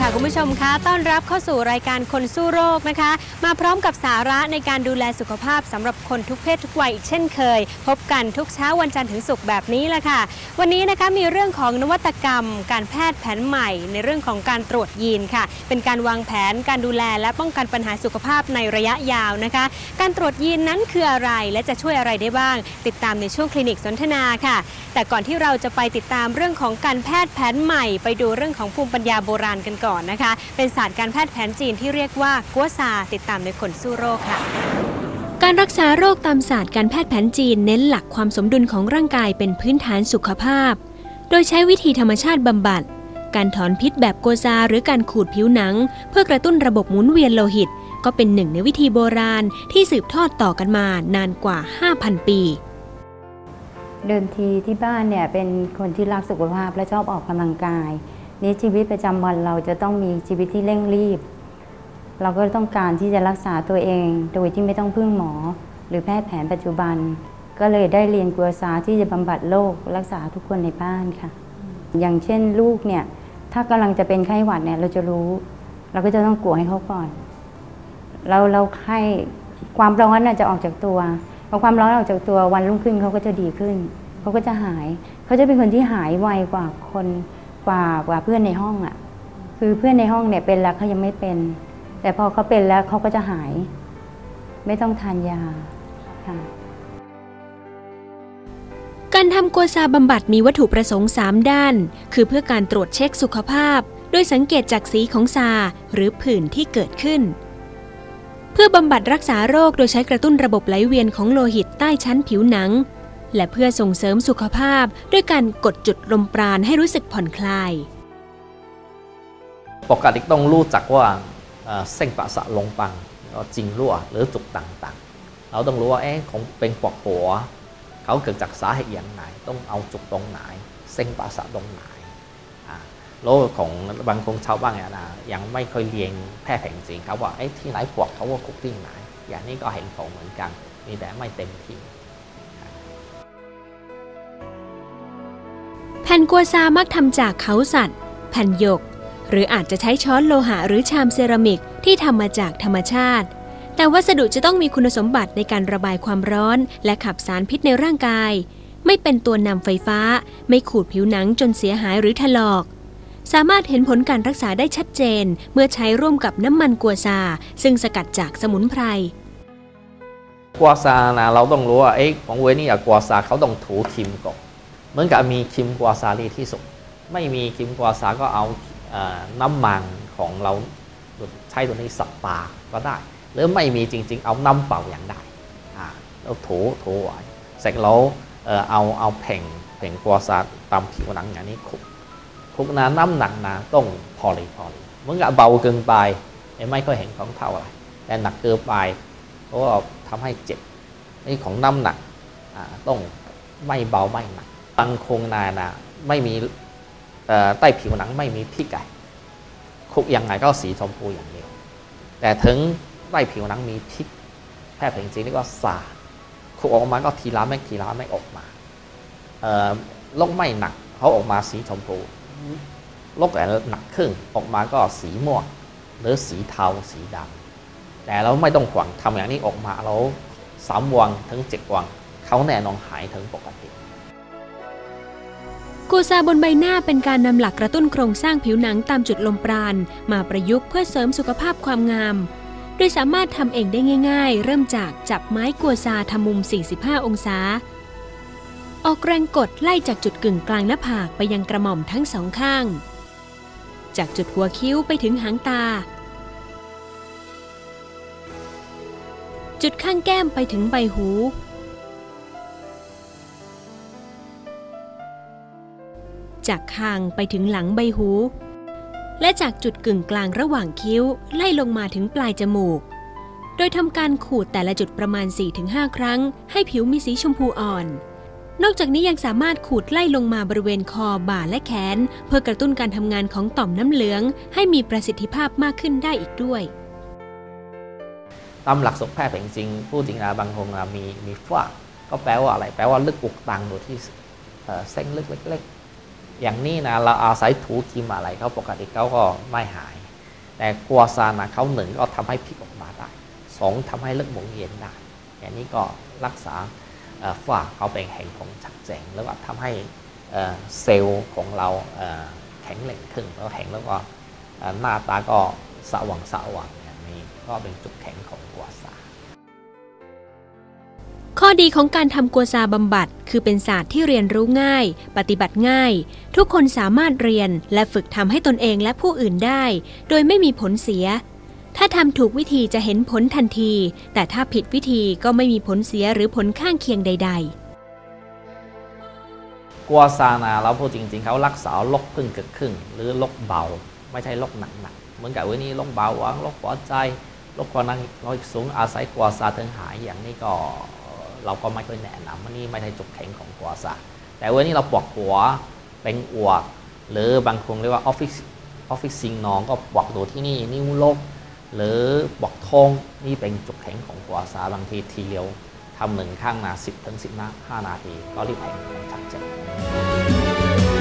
ค่ะคุณผู้ชมคะต้อนรับเข้าสู่รายการคนสู้โรคนะคะ มาพร้อมกับสาระในการดูแลสุขภาพสำหรับคนทุกเพศทุกวัยอีกเช่นเคย พบกันทุกเช้าวันจันทร์ถึงศุกร์แบบนี้แหละค่ะ วันนี้นะคะมีเรื่องของนวัตกรรม การแพทย์แผนใหม่ ในเรื่องของการตรวจยีนค่ะ เป็นการวางแผนการดูแลและป้องกันปัญหาสุขภาพในระยะยาวนะคะ การตรวจยีนนั้นคืออะไรและจะช่วยอะไรได้บ้าง ติดตามในช่วงคลินิกสนทนาค่ะ แต่ก่อนที่เราจะไปติดตามเรื่องของการแพทย์แผนใหม่ ไปดูเรื่องของภูมิปัญญาโบราณกันก่อนนะคะ เป็นศาสตร์การแพทย์แผนจีนที่เรียกว่ากัวซาติดตามในคนสู้โรคค่ะการรักษาโรคตามศาสตร์การแพทย์แผนจีนเน้นหลักความสมดุลของร่างกายเป็นพื้นฐานสุขภาพ โดยใช้วิธีธรรมชาติบำบัด การถอนพิษแบบโกซาหรือการขูดผิวหนัง เพื่อกระตุ้นระบบหมุนเวียนโลหิต ก็เป็นหนึ่งในวิธีโบราณที่สืบทอดต่อกันมานานกว่า 5,000 ปี เดิมทีที่บ้านเนี่ยเป็นคนที่รักสุขภาพและชอบออกกำลังกาย นี้ชีวิตประจำวันเราจะต้องมีชีวิตที่เร่งรีบ เราก็ต้องการที่จะรักษาตัวเอง โดยที่ไม่ต้องพึ่งหมอ หรือแพทย์แผนปัจจุบัน ก็เลยได้เรียนกัวซาที่จะบำบัดโรครักษาทุกคนในบ้านค่ะ อย่างเช่นลูกเนี่ยถ้ากำลังจะเป็นไข้หวัดเนี่ยเราจะรู้ เราก็จะต้องกลัวให้เขาก่อนเราเราไข้ความร้อนน่ะจะออกจากตัวพอความร้อนออกจากตัววันรุ่งขึ้นเขาก็จะดีขึ้นเขาก็จะหาย เขาจะเป็นคนที่หายไวกว่าคน กว่ากว่าเพื่อนในห้องอะ่ะ คือเพื่อนในห้องเนี่ยเป็นแล้วเขายังไม่เป็น แต่พอเขาเป็นแล้วเขาก็จะหาย ไม่ต้องทานยาค่ะการทำกัวซาบำบัดมีวัตถุประสงค์ 3 ด้าน คือเพื่อการตรวจเช็คสุขภาพ โดยสังเกตจากสีของซาหรือผื่นที่เกิดขึ้น เพื่อบำบัดรักษาโรคโดยใช้กระตุ้นระบบไหลเวียนของโลหิตใต้ชั้นผิวหนัง และเพื่อส่งเสริมสุขภาพด้วยการกดจุดลมปราณให้รู้สึกผ่อนคลาย ปกติต้องรู้จักว่าเส้นประสาทลงปังจริงรั่วหรือจุกต่างๆ เราต้องรู้ว่าเอ๊ะของเป็นปวดหัว เขาเกิดจากสาเหตุอย่างไหน ต้องเอาจุกตรงไหน เส้นประสาทตรงไหนอ่าแล้วของบางคนชาวบ้านเนี่ยนะยังไม่เคยเรียนแพทย์แผนจีนเขาบอกเอ๊ะที่ไหนปวดเขาว่าคุกที่ไหน อย่างนี้ก็เห็นผลเหมือนกัน มีแต่ไม่เต็มที่ ผ่นกัวซามักทำจากเขาสัตว์ แผ่นหยก หรืออาจจะใช้ช้อนโลหะหรือชามเซรามิกที่ทำมาจากธรรมชาติ แต่วัสดุจะต้องมีคุณสมบัติในการระบายความร้อน และขับสารพิษในร่างกาย ไม่เป็นตัวนำไฟฟ้า ไม่ขูดผิวหนังจนเสียหายหรือถลอก สามารถเห็นผลการรักษาได้ชัดเจน เมื่อใช้ร่วมกับน้ำมันกัวซา ซึ่งสกัดจากสมุนไพรกัวซานะเราต้องรู้ว่าเอ๊ะของเวนี่กับกัวซาเขาต้องถูครีมก่อน เหมือนกับมีครีมกัวซาดีที่สุด ไม่มีครีมกัวซาก็เอาน้ำมันของเราใช้ตัวนี้สับปากก็ได้ หรือไม่มีจริง ๆ เอาน้ำเปล่าอย่างได้อ่าแล้วถูถูไว้เสร็จแล้วเอาเอาแผ่นแผ่นกัวซาตามผิวหนังอย่างนี้คุกคุกนะน้ำหนักนะต้องพอดีพอดีเหมือนกับเบาเกินไปไม่ค่อยเห็นของเท่าไรแต่หนักเกินไปเพราะว่าทำให้เจ็บนี่ของน้ำหนักต้องไม่เบาไม่หนัก บางคงนานะไม่มีใต้ผิวหนังไม่มีพิษไก่คุกยังไงก็สีชมพูอย่างเดียว แต่ถึงใต้ผิวหนังมีพิษแพทย์แผนจีนเรียกว่าซาคุกออกมาก็ทีละไม่ทีละไม่ออกมาโรคไม่หนักเขาออกมาสีชมพูโรคแต่หนักขึ้นออกมาก็สีม่วงหรือสีเทาสีดำแต่เราไม่ต้องห่วงทำอย่างนี้ออกมาแล้วสามวันถึงเจ็ดวันเขาแน่นอนหายถึงปกติ กูซาบนใบหน้าเป็นการนำหลักกระตุ้นโครงสร้างผิวหนังตามจุดลมปราณมาประยุกต์เพื่อเสริมสุขภาพความงาม โดยสามารถทำเองได้ง่าย ๆ เริ่มจากจับไม้กัวซาทำมุม 45 องศา ออกแรงกดไล่จากจุดกึ่งกลางหน้าผากไปยังกระหม่อมทั้งสองข้าง จากจุดหัวคิ้วไปถึงหางตา จุดข้างแก้มไปถึงใบหู จากคางไปถึงหลังใบหู และจากจุดกึ่งกลางระหว่างคิ้วไล่ลงมาถึงปลายจมูก โดยทำการขูดแต่ละจุดประมาณ 4-5 ครั้ง ให้ผิวมีสีชมพูอ่อน นอกจากนี้ยังสามารถขูดไล่ลงมาบริเวณคอบ่าและแขน เพื่อกระตุ้นการทำงานของต่อมน้ำเหลือง ให้มีประสิทธิภาพมากขึ้นได้อีกด้วยตามหลักสุขแพทย์แผนจริงพูดจริงนะบางคนมีมีฝ้าก็แปลว่าอะไร แปลว่าลึกอุกตังโดยที่เส้นลึกเล็ก อย่างนี้นะเราเอาศัยถูครีมอะไรเขาปกติเขาก็ไม่หาย แต่กัวซานะเขาหนึ่งก็ทำให้พิษออกมาได้สองทำให้เลือดหมุนเวียนได้อย่างนี้ก็รักษาเอ่อฝ้าเขาเป็นแห่งของชักแจงแล้วก็ทำให้เซลล์ของเราแข็งแรงขึ้นแล้วแข็งแล้วก็หน้าตาก็สว่างสว่างอย่างนี้ก็เป็นจุดแข็งของ ข้อดีของการทำกัวซาบำบัด คือเป็นศาสตร์ที่เรียนรู้ง่าย ปฏิบัติง่าย ทุกคนสามารถเรียนและฝึกทำให้ตนเองและผู้อื่นได้ โดยไม่มีผลเสีย ถ้าทำถูกวิธีจะเห็นผลทันที แต่ถ้าผิดวิธีก็ไม่มีผลเสียหรือผลข้างเคียงใด ๆกัวซานาเราพูดจริงๆเขารักษาโรคพึ่งเกิดขึ้นหรือโรคเบา ไม่ใช่โรคหนักๆเหมือนกับวันนี้โรคเบาหวานโรคหัวใจโรคความดันโลหิตสูงอาศัยกัวซาถึงหายอย่างนี้ก็ เราก็ไม่ค่อยแนะนำวันนี้ไม่ใช่จุดแข็งของกัวซาแต่วันนี้เราปวกหัวเป็นอวก หรือบางคนเรียกว่าออฟฟิศออฟฟิศซิงน้องก็ปวดดูที่นี่นิ้วโลกหรือปวดท้องนี่เป็นจุดแข็งของกัวซาบางทีทีเดียวทำหนึ่งข้างนาสิบถึงสิบห้านาที ก็รีบแข็งของชัดเจน